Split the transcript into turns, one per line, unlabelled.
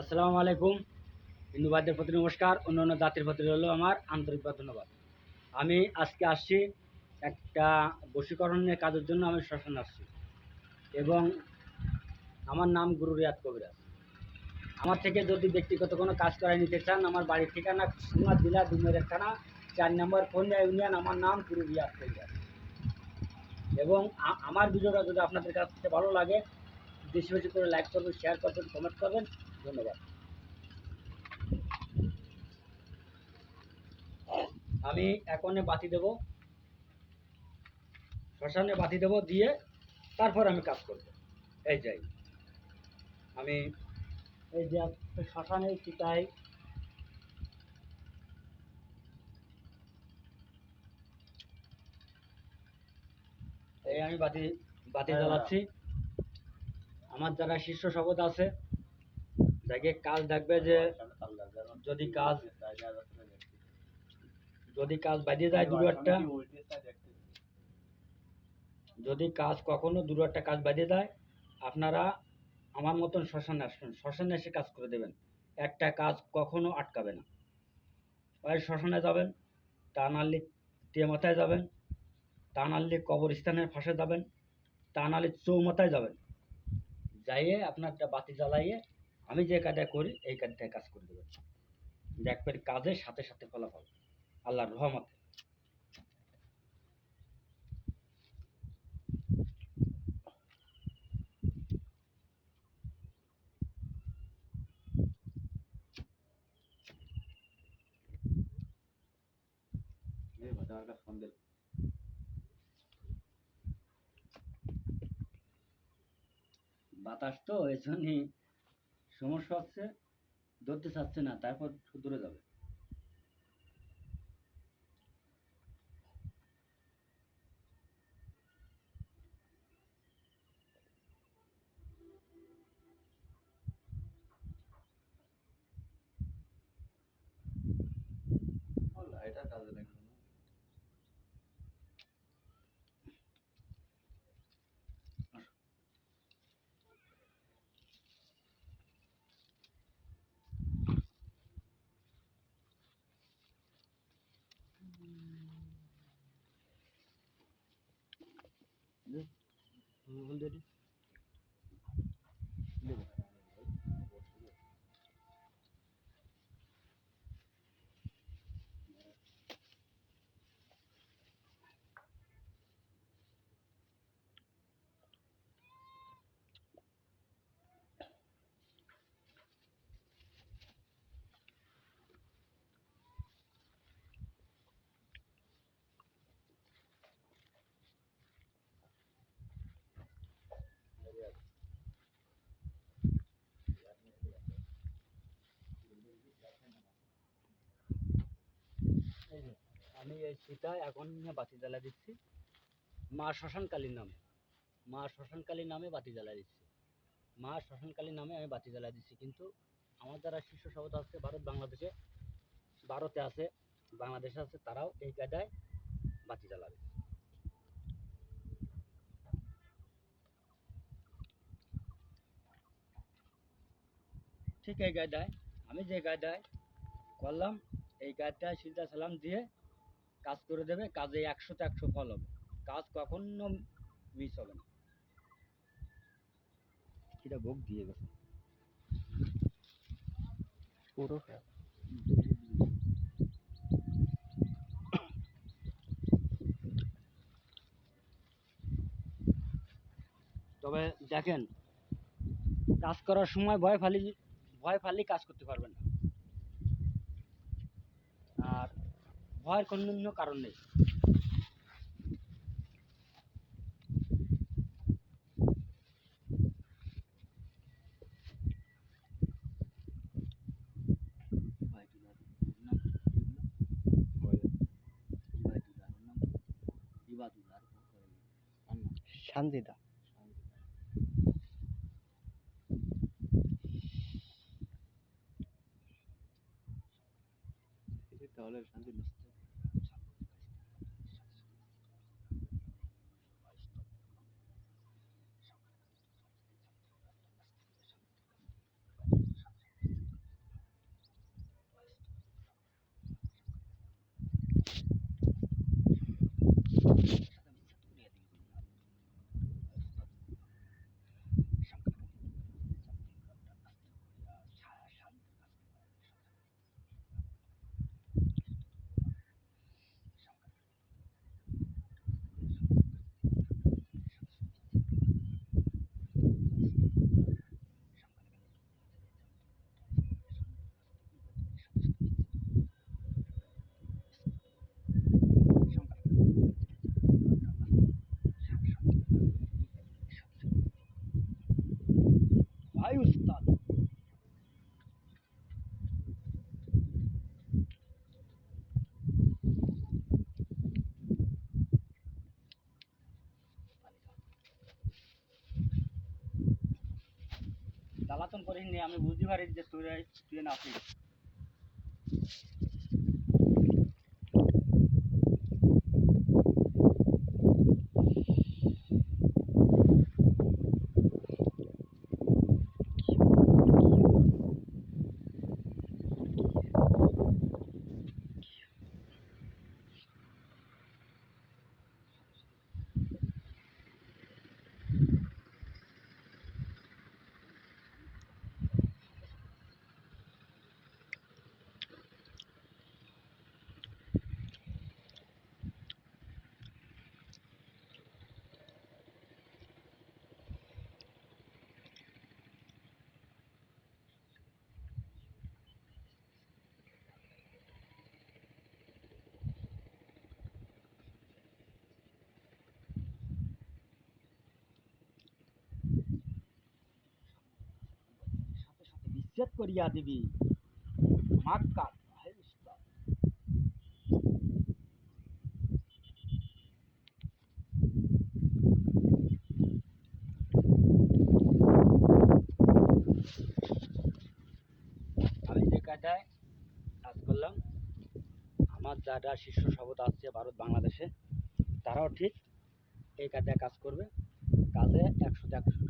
আসসালামু আলাইকুম। হিন্দু ভাইদের প্রতি নমস্কার অন্য অন্য জাতির প্রতি হলো আমার আন্তরিকভাবে ধন্যবাদ। আমি আজকে আসছি একটা বশীকরণের কাজের জন্য আমি শ্মশানে আসছি এবং আমার নাম গুরু রিয়াদ কবিরাজ। আমার থেকে যদি ব্যক্তিগত কোনো কাজ করাই নিতে চান, আমার বাড়ির ঠিকানা খুলনা জেলা ডুমের থানা চার নম্বর কন্যা ইউনিয়ন, আমার নাম গুরু রিয়াদ কবিরাজ। এবং আমার ভিডিওটা যদি আপনাদের কাছে ভালো লাগে বেশি বেশি করে লাইক করবেন শেয়ার করবেন কমেন্ট করবেন। ধন্যবাদ। আমি এখনে বাতি দেব। শ্মশানে বাতি দেব দিয়ে তারপর আমি কাজ করব। এই যাই আমি এই যে শ্মশানে চিতাই। এই আমি বাতি বাতি
হ্যাঁ।
জ্বালাচ্ছি। আমার যারা শীর্ষ শপথ আছে, যাকে কাজ দেখবে যে যদি কাজ যদি কাজ বাইরে যায় দু একটা, যদি কাজ কখনো দুটো একটা কাজ বাজিয়ে যায় আপনারা আমার মতন শ্মশানে আসবেন। শ্মশানে এসে কাজ করে দেবেন। একটা কাজ কখনো আটকাবে না। হয় শ্মশানে যাবেন, তা নাহলে টেমাথায় যাবেন, তা কবরস্থানের পাশে যাবেন, তা চৌমাথায় যাবেন। যাইয়ে আপনার একটা বাতি জ্বালাইয়ে আমি যে কাজটা করি, এই কাজটায় কাজ করে দেবেন দেখবেন কাজের সাথে সাথে ফলাফল। আল্লাহর রহমতে। বাতাস তো এই জন্যই সমস্যা হচ্ছে ধরতে চাচ্ছে না তারপর দূরে যাবে। Ndebe. এই সীতায় এখন বাতি জ্বালা দিচ্ছি। মা শ্মশানকালীর নামে। মা শ্মশানকালীর নামে বাতি জ্বালা দিচ্ছি। মা শ্মশানকালীর নামে আমি বাতি জ্বালা দিচ্ছি। কিন্তু আমার যারা শীর্ষ শপথ আছে, ভারত বাংলাদেশে, ভারতে আছে, বাংলাদেশে আছে, তারাও এই কায়দায় বাতি জ্বালাবে ঠিক এই কায়দায়, আমি যে কায়দায় করলাম, এই কাজটায় সিজদা সালাম দিয়ে কাজ করে দেবে কাজে একশোতে একশো ফল হবে। কাজ কখনো মিস হবে না। কিটা ভোগ দিয়ে গেছে।
পুরো।
তবে দেখেন কাজ করার সময় ভয় ফালি ভয় ফালি কাজ করতে পারবেন না। ভয়ের কোনো কারণ নেই।
শান্তিদা। তাহলে শান্তি
জ্বালাতন করিস আমি বুঝতে পারি যে তুই তুই না সাথে সাথে বিচ্ছেদ করিয়া দিবি। মাক্কা আমি যে কাজটায় কাজ করলাম, আমার যারা শীর্ষ শপথ আসছে ভারত, বাংলাদেশে, তারাও ঠিক এই কাজটায় কাজ করবে। কাজে একশো একশো।